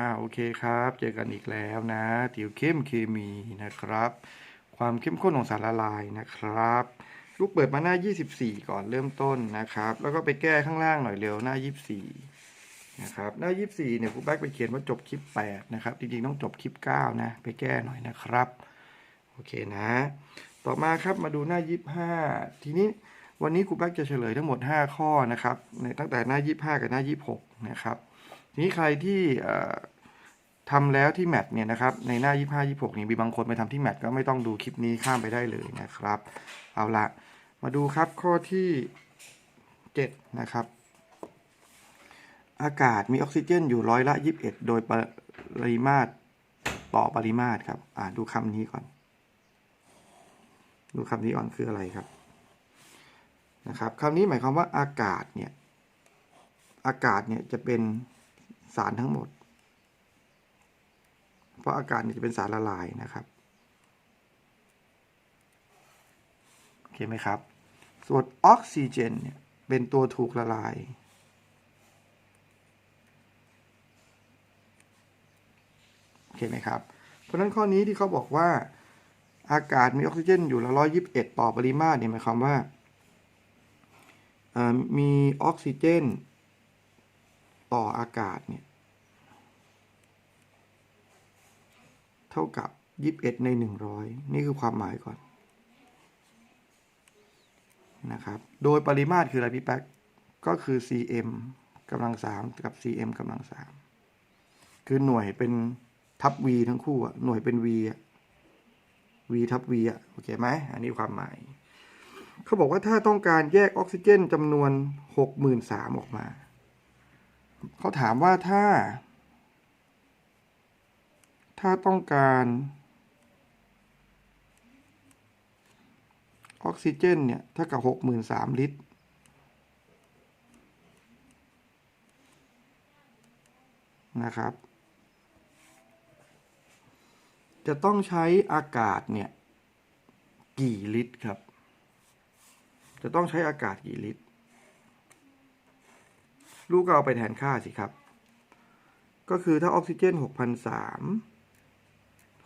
อ่าโอเคครับ เจอกันอีกแล้วนะ ติวเข้มเคมีนะครับ ความเข้มข้นของสารละลายนะครับ ลูกเปิดมาหน้า 24 ก่อนเริ่มต้นนะครับ แล้วก็ไปแก้ข้างล่างหน่อยเร็วหน้า 24 นะครับ หน้า 24 เนี่ยครูแบ็กไปเขียนว่าจบคลิป 8 นะครับ จริงๆ ต้องจบคลิป 9 นะ ไปแก้หน่อยนะครับ โอเคนะ ต่อมาครับมาดูหน้า 25 ทีนี้วันนี้ครูแบ็กจะเฉลยทั้งหมด 5 ข้อนะครับในตั้งแต่หน้า 25 กับหน้า 26 นะครับ ทีนี้ใครที่เอ่อทำแล้วที่แมทเนี่ยนะครับในหน้า 25 26นี่มีบางคนไปทำที่แมทก็ไม่ต้องดูคลิปนี้ข้ามไปได้เลยนะครับ เอาละมาดูครับข้อที่ 7 นะครับ อากาศมีออกซิเจนอยู่ร้อยละ 21 โดยปริมาตรต่อปริมาตรครับอ่าดูคำนี้ก่อน ดูคำนี้ก่อนคืออะไรครับนะครับคำนี้หมายความว่าอากาศเนี่ยอากาศเนี่ยจะเป็น สารทั้งหมด เพราะอากาศจะเป็นสารละลายนะครับโอเคไหมครับ ส่วนออกซิเจนเนี่ยเป็นตัวถูกละลายโอเคไหมครับ เพราะนั้นข้อนี้ที่เขาบอกว่าอากาศมีออกซิเจนอยู่ละร้อยยิบเอ็ดต่อปริมาตรเนี่ยหมายความว่ามีออกซิเจน ต่ออากาศเนี่ยเท่ากับ 21 ใน 100 นี่คือความหมายก่อนนะครับ โดยปริมาตรคืออะไรพี่แป๊ก ก็คือ cm กำลัง3กับ cm กำลัง3คือหน่วยเป็นทับ v ทั้งคู่อะหน่วยเป็น v อะ v ทับ v อะโอเคไหมอันนี้ความหมาย เขาบอกว่าถ้าต้องการแยกออกซิเจนจำนวน 63,000ออกมา เขาถามว่าถ้า ถ้าต้องการออกซิเจนเนี่ยเท่ากับ63,000ลิตร นะครับ จะต้องใช้อากาศเนี่ย กี่ลิตรครับ จะต้องใช้อากาศกี่ลิตร ลูกก็เอาไปแทนค่าสิครับ ก็คือถ้าออกซิเจนหกพันสาม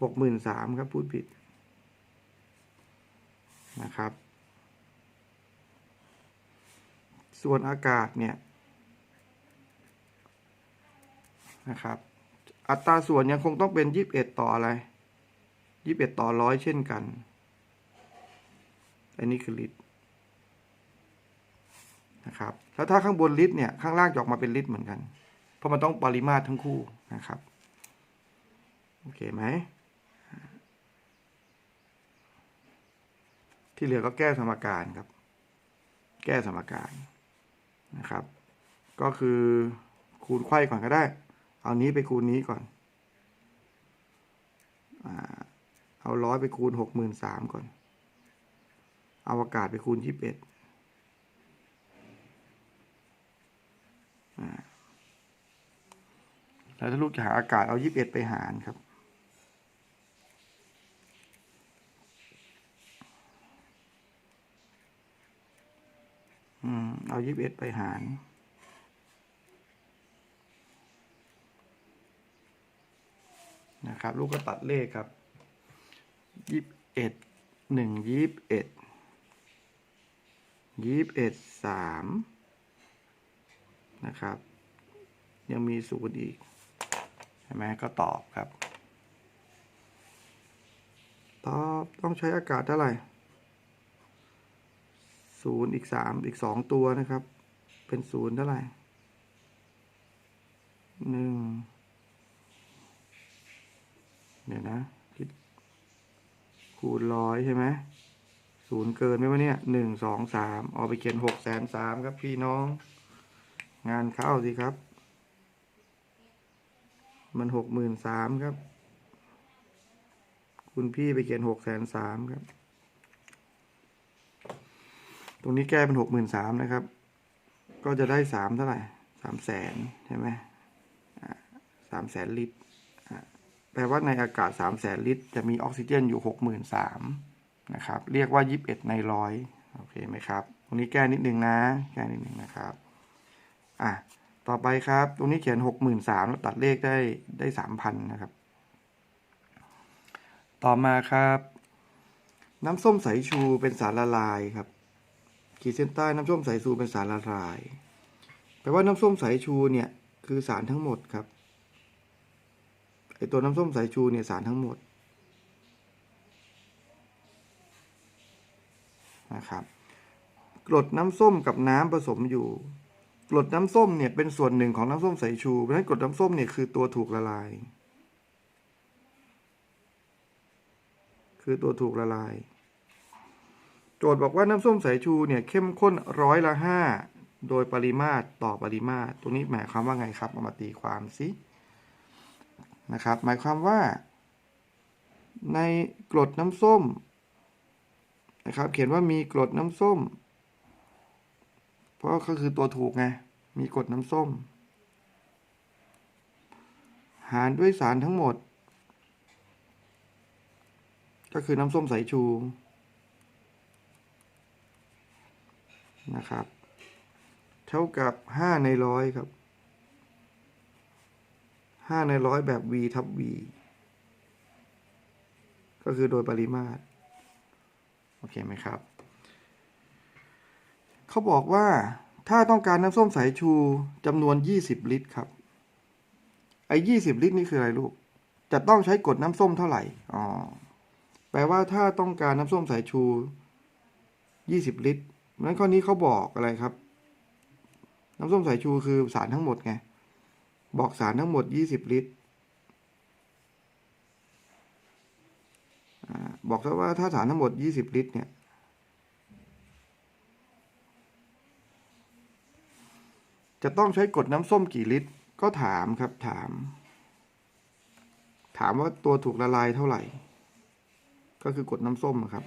หกหมื่นสามครับพูดผิดนะครับ ส่วนอากาศเนี่ยนะครับ อัตราส่วนยังคงต้องเป็นยี่สิบเอ็ดต่ออะไรยี่สิบเอ็ดต่อร้อยเช่นกัน อันนี้คือลิตร นะครับ แล้วถ้าข้างบนลิตรเนี่ยข้างล่างจะออกมาเป็นลิตรเหมือนกัน เพราะมันต้องปริมาตรทั้งคู่นะครับ โอเคไหม ที่เหลือก็แก้สมการครับ แก้สมการนะครับ ก็คือคูณไขว้ก่อนก็ได้ เอานี้ไปคูณนี้ก่อน เอาร้อยไปคูณหกหมื่นสามก่อน เอาอากาศไปคูณยี่สิบเอ็ด แล้วถ้าลูกจะหาอากาศเอายี่สิบเอ็ดไปหารครับ อืม เอายี่สิบเอ็ดไปหารนะครับ ลูกก็ตัดเลขครับยี่สิบเอ็ดหนึ่งยี่สิบเอ็ดยี่สิบเอ็ดสามนะครับ ยังมีศูนย์อีก ใช่ไหมก็ตอบครับ ตอบต้องใช้อากาศเท่าไหร่ศูนย์อีกสามอีกสองตัวนะครับ เป็นศูนย์เท่าไหร่หนึ่งเดี๋ยวนะคิดคูณร้อยใช่ไหมศูนย์เกินไหมวะเนี่ยหนึ่งสองสามเอาไปเขียนหกแสนสามครับพี่น้อง งานเข้าสิครับ มันหกหมื่นสามครับ คุณพี่ไปเขียนหกแสนสามครับ ตรงนี้แก้เป็นหกหมื่นสามนะครับ ก็จะได้สามเท่าไหร่สามแสนใช่ไหมสามแสนลิตร แปลว่าในอากาศสามแสนลิตร จะมีออกซิเจนอยู่หกหมื่นสามนะครับ เรียกว่ายิบเอ็ดในร้อยโอเคไหมครับ ตรงนี้แก้นิดนึงนะ แก้นิดนึงนะครับ อะ ต่อไปครับ ตรงนี้เขียนหกหมื่นสามตัดเลขได้ได้สามพันนะครับ ต่อมาครับ น้ำส้มสายชูเป็นสารละลายครับ ขีดเส้นใต้น้ำส้มสายชูเป็นสารละลายแปลว่าน้ำส้มสายชูเนี่ยคือสารทั้งหมดครับไอตัวน้ำส้มสายชูเนี่ยสารทั้งหมดนะครับกรดน้ำส้มกับน้ำผสมอยู่ กรดน้ำส้มเนี่ยเป็นส่วนหนึ่งของน้ำส้มสายชู เพราะฉะนั้นกรดน้ำส้มเนี่ยคือตัวถูกละลาย คือตัวถูกละลาย โจทย์บอกว่าน้ำส้มสายชูเนี่ยเข้มข้นร้อยละห้าโดยปริมาตรต่อปริมาตร ตรงนี้หมายความว่าไงครับ เอามาตีความสินะครับ หมายความว่า ในกรดน้ำส้มนะครับ เขียนว่ามีกรดน้ำส้ม ราะก็คือตัวถูกไง มีกรดน้ำส้ม หารด้วยสารทั้งหมด ก็คือน้ำส้มสายชู นะครับ เท่ากับ 5 ในร้อยครับ 5 ในร้อยแบบ v ทับ v ก็คือโดยปริมาตร โอเคไหมครับ เขาบอกว่าถ้าต้องการน้ำส้มสายชูจำนวน 20 ลิตรครับ ไอ้20ลิตรนี่คืออะไรลูก จะต้องใช้กดน้ำส้มเท่าไหร่ อ๋อ แปลว่าถ้าต้องการน้ำส้มสายชู 20 ลิตรนั้นข้อนี้เขาบอกอะไรครับ น้ำส้มสายชูคือสารทั้งหมดไง บอกสารทั้งหมด 20 ลิตรบอกซะว่าถ้าสารทั้งหมด 20 ลิตรเนี่ย จะต้องใช้กดน้ำส้มกี่ลิตร ก็ถามครับถาม ถามว่าตัวถูกละลายเท่าไหร่ ก็คือกดน้ำส้มครับ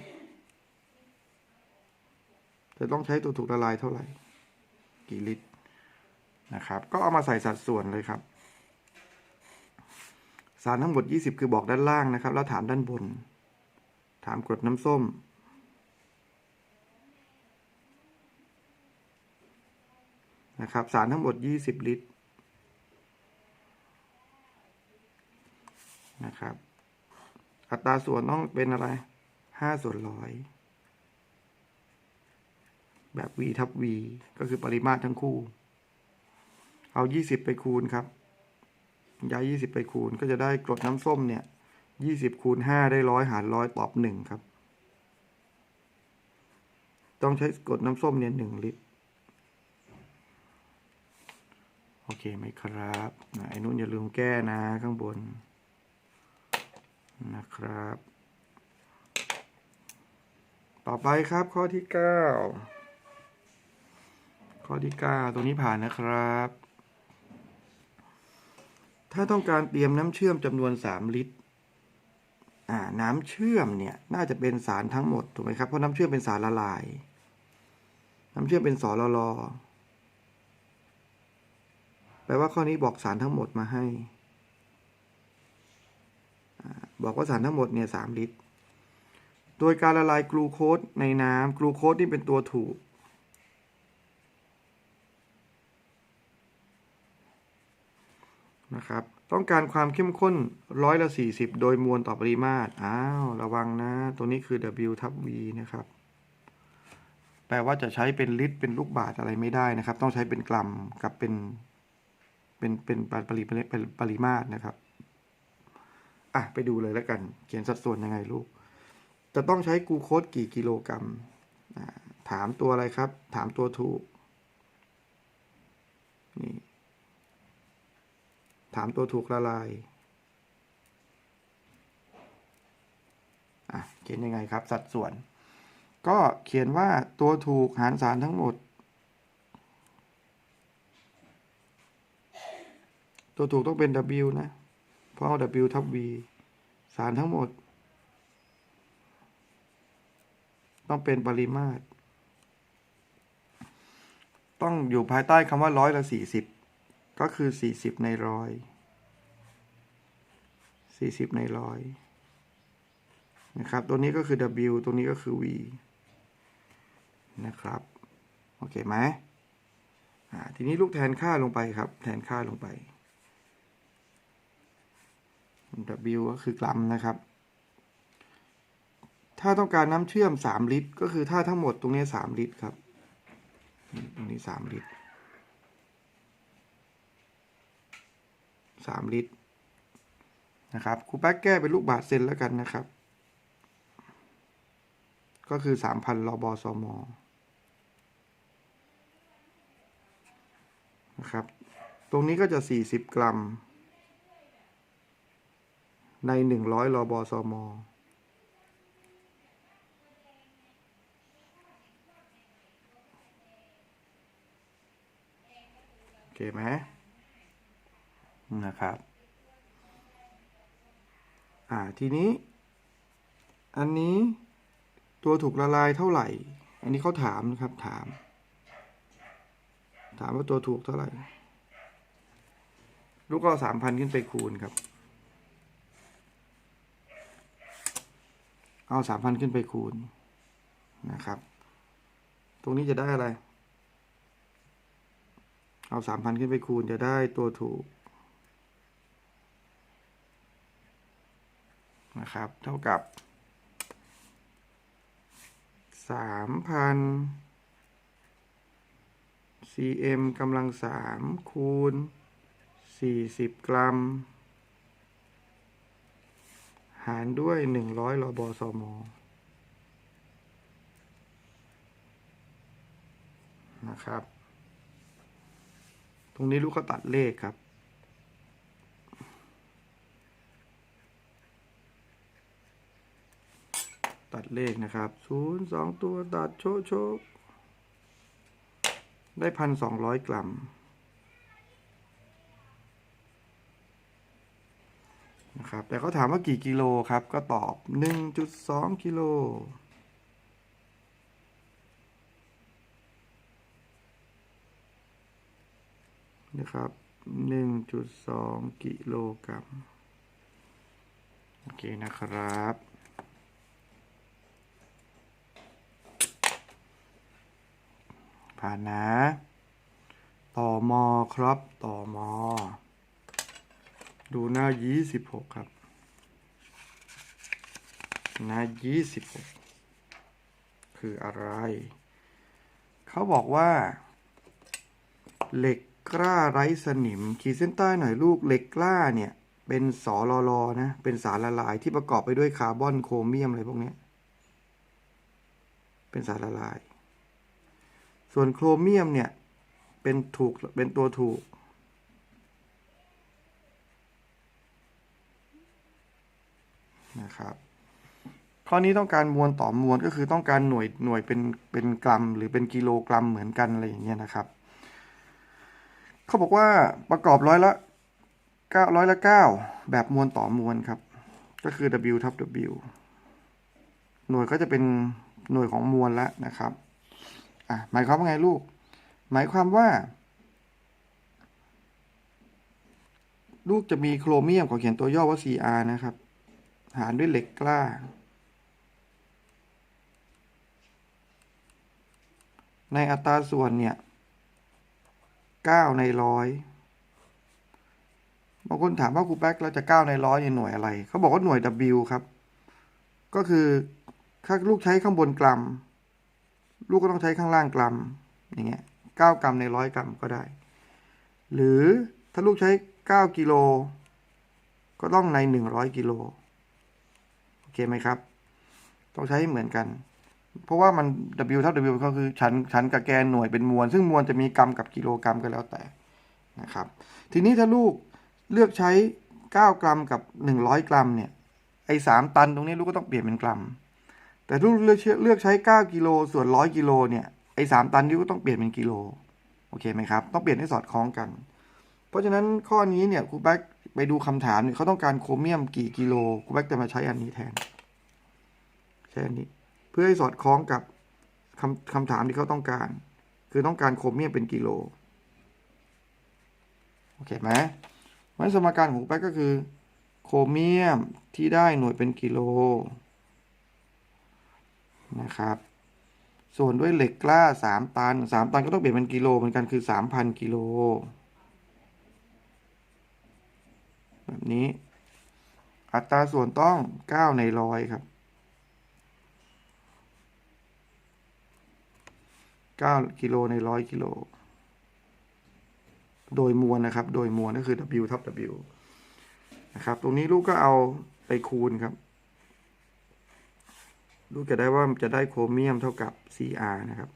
จะต้องใช้ตัวถูกละลายเท่าไหร่ กี่ลิตรนะครับ ก็เอามาใส่สัดส่วนเลยครับ สารทั้งหมด 20 คือบอกด้านล่างนะครับ แล้วถามด้านบน ถามกดน้ำส้ม นะครับ สารทั้งหมด 20 ลิตรนะครับ อัตราส่วนต้องเป็นอะไร 5 ส่วนร้อยแบบ v ทับ v ก็คือปริมาตรทั้งคู่ เอา 20 ไปคูณครับ ย้าย 20 ไปคูณก็จะได้กรดน้ำส้มเนี่ย 20 คูณ 5 ได้ร้อยหารร้อยตอบ 1 ครับ ต้องใช้กรดน้ำส้มเนี่ย 1 ลิตร โอเคไหมครับไอ้นุ่นอย่าลืมแก้นะข้างบน นะครับ ต่อไปครับข้อที่9ข้อที่9ตรงนี้ผ่านนะครับ ถ้าต้องการเตรียมน้ำเชื่อมจำนวน3ลิตรน้ำเชื่อมเนี่ยน่าจะเป็นสารทั้งหมดถูกไหมครับเพราะน้ำเชื่อมเป็นสารละลาย น้ำเชื่อมเป็นสอลลอ แปลว่าข้อนี้บอกสารทั้งหมดมาให้ บอกว่าสารทั้งหมดเนี่ย3ลิตร โดยการละลายกลูโคสในน้ำกลูโคสนี่เป็นตัวถูก นะครับ ต้องการความเข้มข้นร้อยละ 40 โดยมวลต่อปริมาตร อ้าว ระวังนะ ตัวนี้คือ W ทับ V นะครับแปลว่าจะใช้เป็นลิตรเป็นลูกบาศอะไรไม่ได้นะครับ ต้องใช้เป็นกรัมกับเป็น เป็นเป็นปริเป็นปริมาตรนะครับ อะไปดูเลยแล้วกัน เขียนสัดส่วนยังไงลูก จะต้องใช้กูโคสกี่กิโลกรัม ถามตัวอะไรครับ ถามตัวถูก นี่ ถามตัวถูกละลาย อะเขียนยังไงครับ สัดส่วน ก็เขียนว่าตัวถูกหารสารทั้งหมด ตัวถูกต้องเป็น W นะ เพราะเอา W ทับ V สารทั้งหมด ต้องเป็นปริมาตร ต้องอยู่ภายใต้คำว่าร้อยละสี่สิบก็คือสี่สิบในร้อยสี่สิบในร้อยนะครับ ตัวนี้ก็คือ W ตัวนี้ก็คือ V นะครับ โอเคไหมทีนี้ลูกแทนค่าลงไปครับ แทนค่าลงไป W ก็คือกรัมนะครับ ถ้าต้องการน้ำเชื่อม 3 ลิตร ก็คือถ้าทั้งหมดตรงนี้ 3 ลิตรครับ ตรงนี้ 3 ลิตร 3 ลิตรนะครับครูแป๊กแก้เป็นลูกบาทเซนแล้วกันนะครับ ก็คือ 3,000รอบสมนะครับ ตรงนี้ก็จะ 40 กรัม ใน100รอบสมโอเคไหมนะครับ อ่า ทีนี้ อันนี้ตัวถูกละลายเท่าไหร่ อันนี้เขาถามนะครับ ถาม ถามว่าตัวถูกเท่าไหร่ ลูกก็สามพันขึ้นไปคูณครับ เอาสามพันขึ้นไปคูณนะครับ ตรงนี้จะได้อะไร เอาสามพันขึ้นไปคูณจะได้ตัวถูกนะครับ เท่ากับสามพัน cm กำลังสามคูณสี่สิบกรัม หารด้วยหนึ่งร้อยรบสมนะครับ ตรงนี้ลูกก็ตัดเลขครับ ตัดเลขนะครับศูนย์สองตัวตัดโชว์โชได้พันสองร้อยกรัม นะครับ แต่เขาถามว่ากี่กิโลครับ ก็ตอบหนึ่งจุดสองกิโล นะครับหนึ่งจุดสองกิโลกรัม โอเคนะครับ ผ่านนะ ต่อมอครับ ต่อมอ ดูหน้ายี่สิบหกครับ หน้ายี่สิบหกคืออะไร เขาบอกว่า เหล็กกล้าไร้สนิม ขีดเส้นใต้หน่อยลูกเหล็กกล้าเนี่ย เป็นสอลอลอนะ เป็นสารละลายที่ประกอบไปด้วยคาร์บอนโครเมียมอะไรพวกนี้เป็นสารละลาย ส่วนโครเมียมเนี่ย เป็นถูกเป็นตัวถูก นะครับ ข้อนี้ต้องการมวลต่อมวลก็คือต้องการหน่วยหน่วยเป็นเป็นกรัม หรือเป็นกิโลกรัมเหมือนกันอะไรอย่างเงี้ยนะครับ เขาบอกว่าประกอบร้อยละเก้าร้อยละเก้าแบบมวลต่อมวลครับ ก็คือ W ทับ W หน่วยก็จะเป็นหน่วยของมวลแล้วนะครับอะหมายความว่าไงลูก หมายความว่า ลูกจะมีโครเมียมขอเขียนตัวย่อว่า Cr นะครับ หารด้วยเหล็กกล้า ในอัตราส่วนเนี่ย9ในร้อยบางคนถามว่าครูแป๊กเราจะ9ในร้อยในหน่วยอะไร เขาบอกว่าหน่วย W ครับ ก็คือถ้าลูกใช้ข้างบนกรัม ลูกก็ต้องใช้ข้างล่างกรัมอย่างเงี้ย9กรัมในร้อยกรัมก็ได้ หรือถ้าลูกใช้9กิโลก็ต้องใน100กิโลโอเคไหมครับ ต้องใช้เหมือนกัน เพราะว่ามัน W เท่า W ก็คือชั้นชั้นกับแกนหน่วยเป็นมวล ซึ่งมวลจะมีกรัมกับกิโลกรัมก็แล้วแต่นะครับ ทีนี้ถ้าลูกเลือกใช้ 9 กรัมกับ 100 กรัมเนี่ย ไอ้3ตันตรงนี้ลูกก็ต้องเปลี่ยนเป็นกรัม แต่ลูกเลือกเลือกใช้ 9 กิโลส่วน 100 กิโลเนี่ย ไอ้3ตันนี้ก็ต้องเปลี่ยนเป็นกิโล โอเคไหมครับ ต้องเปลี่ยนให้สอดคล้องกัน เพราะฉะนั้นข้อนี้เนี่ยครูแบ็กไปดูคำถามเนี่ยเขาต้องการโครเมียมกี่กิโลครูแบ็กจะมาใช้อันนี้แทน ใช้อันนี้ พื่อให้สอดคล้องกับคำคำถามที่เขาต้องการ คือต้องการโครเมียมเป็นกิโล โอเคไหมะวันสมการของแบ็กก็คือ โครเมียมที่ได้หน่วยเป็นกิโลนะครับ ส่วนด้วยเหล็กกล้าสามตันสามตันก็ต้องเปลี่ยนเป็นกิโลเหมือนกันคือสามพันกิโล แบบนี้ อัตราส่วนต้องเก้าในร้อยครับ เก้ากิโลในร้อยกิโล โดยมวลนะครับ โดยมวลก็คือ W ทับ W นะครับ ตรงนี้ลูกก็เอาไปคูณครับ ลูกจะได้ว่าจะได้โครเมียมเท่ากับ Cr นะครับ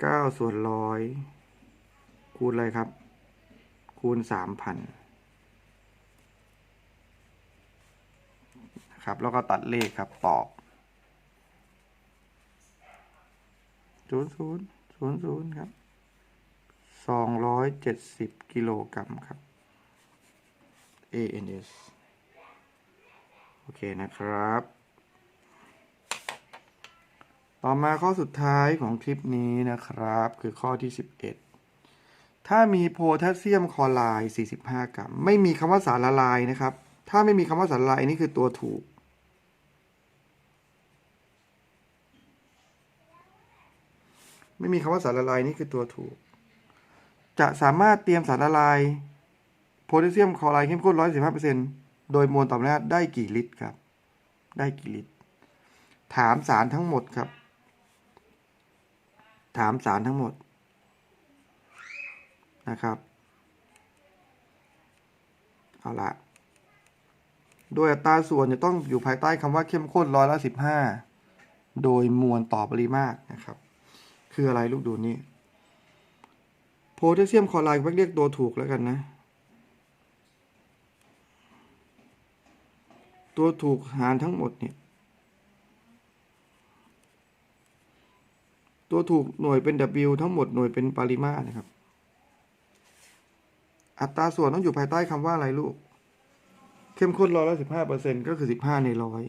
9 ส่วนร้อยคูณอะไรครับ คูณ 3,000ครับ แล้วก็ตัดเลขครับตอบ ศูนย์ศูนย์ศูนย์ศูนย์ครับสองร้อยเจ็ดสิบกิโลกรัมครับ ANS โอเคนะครับ ต่อมาข้อสุดท้ายของคลิปนี้นะครับ คือข้อที่ 11 ถ้ามีโพแทสเซียมคลอไรด์45 กรัม ไม่มีคำว่าสารละลายนะครับ ถ้าไม่มีคำว่าสารละลายนนี้คือตัวถูก ไม่มีคำว่าสารละลายนี่คือตัวถูก จะสามารถเตรียมสารละลายโพแทสเซียมคลอไรด์เข้มข้น115%โดยมวลต่อมน้ำได้กี่ลิตรครับ ได้กี่ลิตร ถามสารทั้งหมดครับ ถามสารทั้งหมดนะครับ เอาละโดยอัตราส่วนจะต้องอยู่ภายใต้คำว่าเข้มข้นร้อยละสิบห้าโดยมวลต่อปริมาตรนะครับ คืออะไรลูกดูนี่โพแทสเซียมคลอไรด์เรียกตัวถูกแล้วกันนะ ตัวถูกหารทั้งหมดเนี่ย ตัวถูกหน่วยเป็น W ทั้งหมดหน่วยเป็นปริมาตรนะครับ อัตราส่วนต้องอยู่ภายใต้คำว่าอะไรลูก เข้มข้นร้อยละสิบห้าเปอร์เซ็นก็คือสิบห้าในร้อย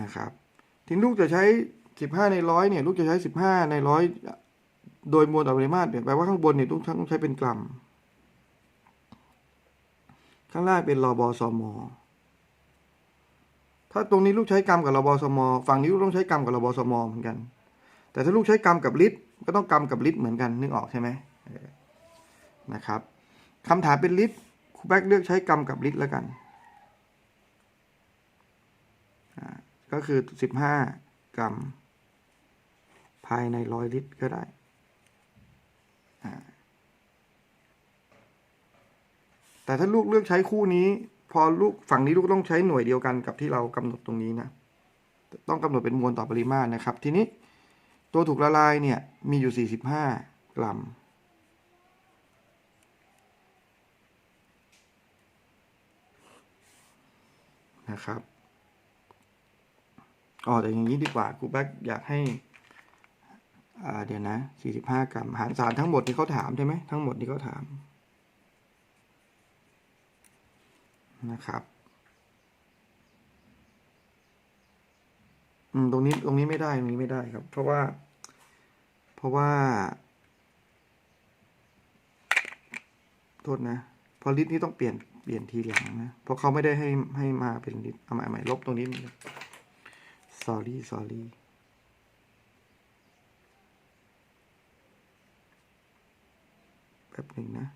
นะครับ ทีนี้ลูกจะใช้สิบห้าในร้อยเนี่ยลูกจะใช้สิบห้าในร้อยโดยมวลต่อปริมาตรเนี่ยแปลว่าข้างบนเนี่ยต้องต้องใช้เป็นกรัม ข้างล่างเป็นรอบอสมถ้าตรงนี้ลูกใช้กรัมกับรบสมฝั่งนี้ลูกต้องใช้กรัมกับรบสมเหมือนกัน แต่ถ้าลูกใช้กรัมกับลิตรก็ต้องกรัมกับลิตรเหมือนกันนึกออกใช่ไหมนะครับคำถามเป็นลิตรครูแบ็กเลือกใช้กรัมกับลิตรแล้วกันอ่า ก็คือสิบห้ากรัม ภายในร้อยลิตรก็ได้ แต่ถ้าลูกเลือกใช้คู่นี้ พอลูกฝั่งนี้ลูกต้องใช้หน่วยเดียวกันกับที่เรากำหนดตรงนี้นะ ต้องกำหนดเป็นมวลต่อปริมาตรนะครับ ทีนี้ตัวถูกละลายเนี่ย มีอยู่ 45 กรัมนะครับ อ๋อแต่อย่างนี้ดีกว่าครูแบ็กอยากให้อ่าเดี๋ยวนะ45กรัม หารสารทั้งหมดที่เขาถามใช่ไหมทั้งหมดที่เขาถามนะครับอืมตรงนี้ตรงนี้ไม่ได้ตรงนี้ไม่ได้ครับ เพราะว่า เพราะว่า โทษนะพอลิตรนี่ต้องเปลี่ยนเปลี่ยนทีหลังนะเพราะเขาไม่ได้ให้ให้มาเป็นลิตรเอาใหม่ใหม่ลบตรงนี้ sorry sorry แป๊บหนึ่งนะ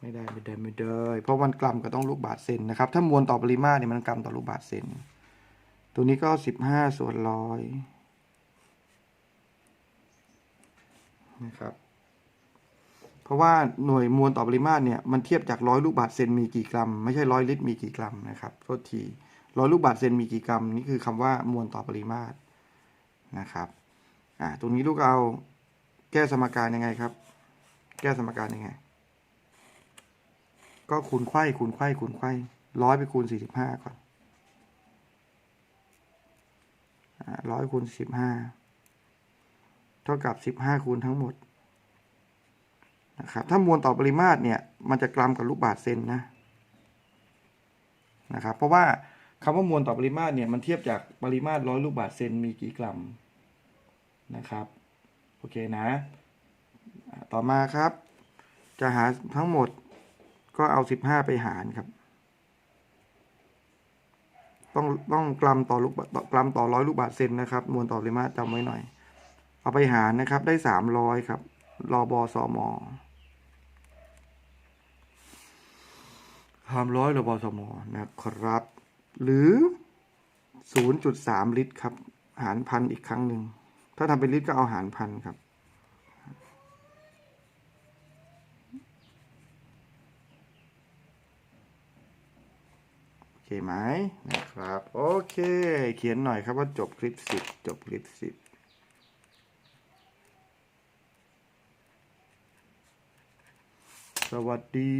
ไม่ได้ไม่ได้ไม่ได้ เพราะวันกรัมก็ต้องลูกบาทเซนนะครับ ถ้ามวลต่อปริมาตรเนี่ยมันกรัมต่อลูกบาทเซน ตัวนี้ก็สิบห้าส่วนร้อยนะครับ ราะว่าหน่วยมวลต่อปริมาตรเนี่ยมันเทียบจากร้อยลูกบาทเซนมีกี่กรัม ไม่ใช่ร้อยลิตรมีกี่กรัมนะครับโทษทีร้อยลูกบาทเซนมีกี่กรัมนี่คือคำว่ามวลต่อปริมาตรนะครับอ่าตรงนี้ลูกเอาแก้สมการยังไงครับ แก้สมการยังไง ก็คูณไขว้คูณไขว้คูณไขว้ร้อยไปคูณสี่สิบห้าก่อนร้อยคูณสิบห้าเท่ากับสิบห้าคูณทั้งหมด นะครับถ้ามวลต่อปริมาตรเนี่ยมันจะกรัมกับลูกบาศก์เซนนะนะครับเพราะว่าคำว่ามวลต่อปริมาตรเนี่ยมันเทียบจากปริมาตรร้อยลูกบาศก์เซนมีกี่กรัมนะครับโอเคนะ ต่อมาครับ จะหาทั้งหมดก็เอาสิบห้าไปหารครับ ต้องต้องกรัมต่อลูกบาทตกรัมต่อร้อยลูกบาทเซนนะครับ มวลต่อปริมาตรจำไว้หน่อย เอาไปหารนะครับได้สามร้อยครับรอบอสม สามร้อยรอบสมนะครับ หรือศูนย์จุดสามลิตรครับ หารพันอีกครั้งหนึ่ง ถ้าทำเป็นลิตรก็เอาหารพันครับ โอเคไหมนะครับ โอเค เขียนหน่อยครับว่าจบคลิปสิบจบคลิปสิบสวัสดี